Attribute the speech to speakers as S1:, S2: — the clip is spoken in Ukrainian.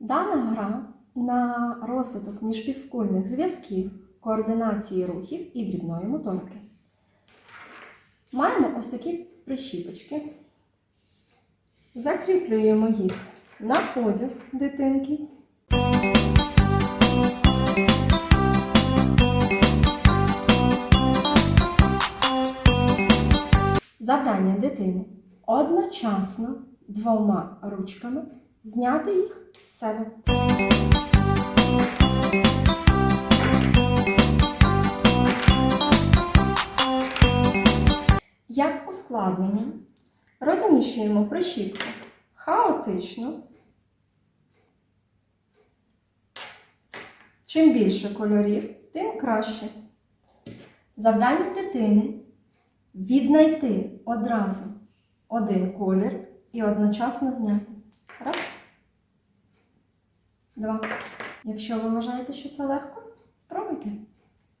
S1: Дана гра на розвиток міжпівкульних зв'язків, координації рухів і дрібної моторики. Маємо ось такі прищіпочки. Закріплюємо їх на поділ дитинки. Завдання дитини одночасно двома ручками зняти їх з себе. Як ускладнення розміщуємо прищіпку хаотично. Чим більше кольорів, тим краще. Завдання дитини віднайти одразу один колір і одночасно зняти. Раз. Два. Якщо ви вважаєте, що це легко, спробуйте.